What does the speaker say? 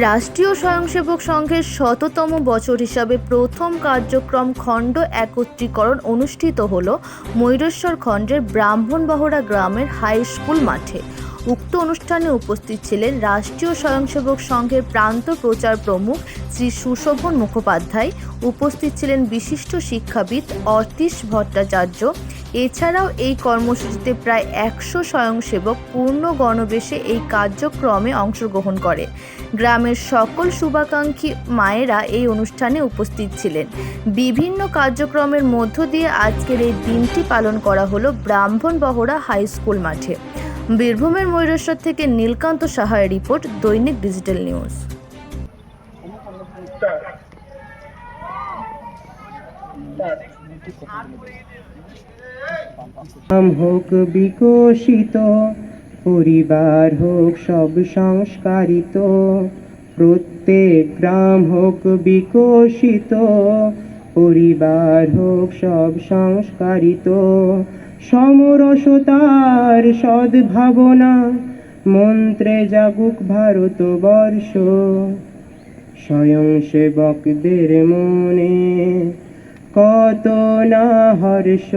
রাষ্ট্রীয় স্বয়ংসেবক সংঘের শততম বছর হিসাবে প্রথম কার্যক্রম খণ্ড একত্রীকরণ অনুষ্ঠিত হল ময়ূরেশ্বর খণ্ডের ব্রাহ্মণবাহড়া গ্রামের হাই স্কুল মাঠে। উক্ত অনুষ্ঠানে উপস্থিত ছিলেন রাষ্ট্রীয় স্বয়ংসেবক সংঘের প্রান্ত প্রচার প্রমুখ শ্রী সুশোভন মুখোপাধ্যায়। উপস্থিত ছিলেন বিশিষ্ট শিক্ষাবিদ অতীশ ভট্টাচার্য এছাড়াও এই কর্মসূচিতে প্রায় একশো স্বয়ংসেবক পূর্ণ গণবেশে এই কার্যক্রমে অংশগ্রহণ করে। গ্রামের সকল শুভাকাঙ্ক্ষী মায়েরা এই অনুষ্ঠানে উপস্থিত ছিলেন। বিভিন্ন কার্যক্রমের মধ্য দিয়ে আজকের এই দিনটি পালন করা হলো ব্রাহ্মণবহড়া হাই স্কুল মাঠে। বীরভূমের ময়ূরেশ্বর থেকে নীলকান্ত সাহায় রিপোর্ট, দৈনিক ডিজিটাল নিউজ। গ্রাম হোক বিকশিত, পরিবার হোক সব সংস্কারিত, প্রত্যেক গ্রাম হোক বিকশিত, পরিবার হোক সব সংস্কারিত। সমরসতার সদ্ভাবনা, মন্ত্রে জাগুক ভারতবর্ষ। স্বয়ংসেবকদের মনে কত না হর্ষ।